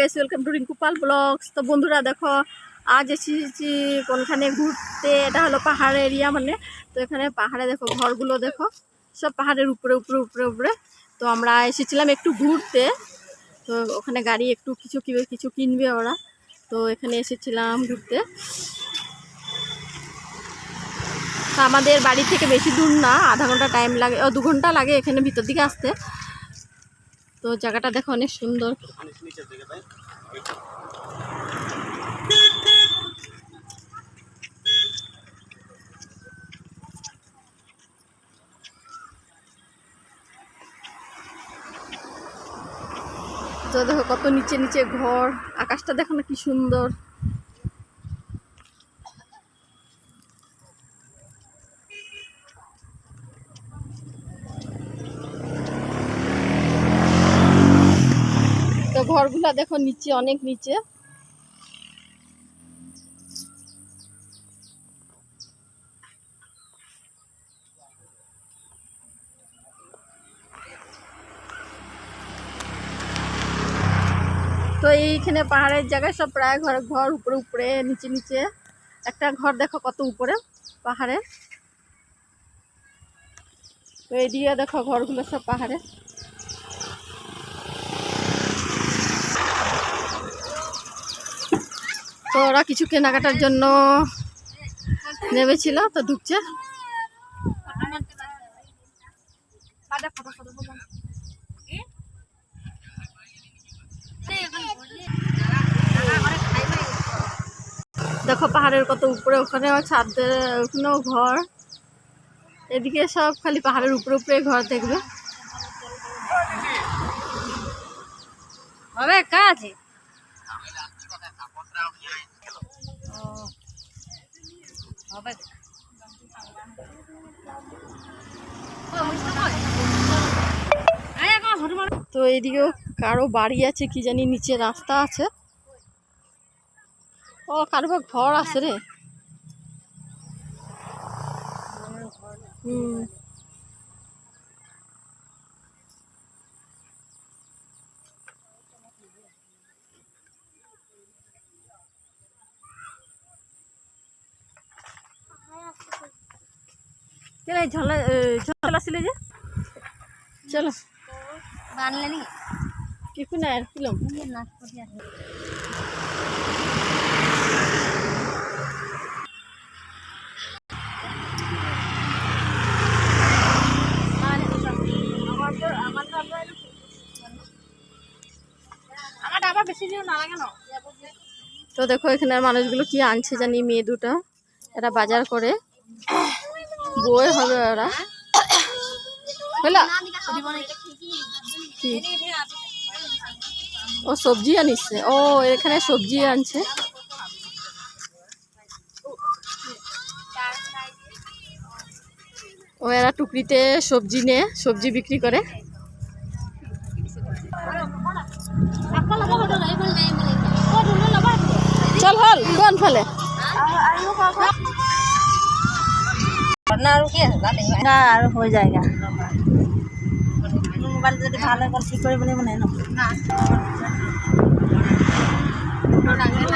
গেছি welcome to Rinku Pal vlogs তো বন্ধুরা, দেখো, আজ এসেছি কোনখানে ঘুরতে? এটা হলো পাহাড় এরিয়া মানে। তো এখানে পাহাড়ে দেখো, ঘরগুলো দেখো, সব পাহাড়ের উপরে উপরে উপরে উপরে। তো আমরা এসেছিলাম একটু ঘুরতে। তো ওখানে গাড়ি একটু কিছু কিবে, কিছু কিনবে ওরা। তো এখানে এসেছিলাম ঘুরতে। আমাদের বাড়ি থেকে বেশি দূর না, আধা ঘণ্টা টাইম লাগে দু ঘণ্টা লাগে এখানে ভিতর দিকে আসতে। তো জায়গাটা দেখো অনেক সুন্দর। তো দেখো কত নিচে নিচে ঘর, আকাশটা দেখো না কি সুন্দর। ঘরগুলা দেখো নিচে, অনেক নিচে। তো এইখানে পাহাড়ের জায়গায় সব প্রায় ঘর ঘর উপরে উপরে, নিচে নিচে। একটা ঘর দেখো কত উপরে, পাহাড়ে। তো এদিকে দেখো ঘরগুলো সব পাহাড়ে। তো ওরা কিছু কেনাকাটার জন্য নেমেছিল, তো ঢুকছে। দেখো পাহাড়ের কত উপরে, ওখানে ছাদের ওখানেও ঘর। এদিকে সব খালি পাহাড়ের উপরে উপরে ঘর দেখবে। হবে কা হবে তো এইদিকেও কারও বাড়ি আছে, কি জানি নিচে রাস্তা আছে। ও, কারও বা ঘর আছে রে। হুম। এই ঝলা ঝল আসলে যে। চলো। বানলে নি কি কোনা আর কিলম নাচ করে আছে না না। তো দেখো এখানের মানুষগুলো কি আনছে জানি মেয়ে দুটো। এরা বাজার করে। বই হবে ওরা। হলা? ও সবজি আনিছে। ও, এখানে সবজি আনছে। ও, এরা টুকরিতে সবজি নে, সবজি বিক্রি করে। চল, হল, কোন ফলে? না আর কি আছে জানি না আর হয়ে যায়গা মোবাইল যদি ভালো করে ঠিক করে বলে মনে না ঠান্ডার দিন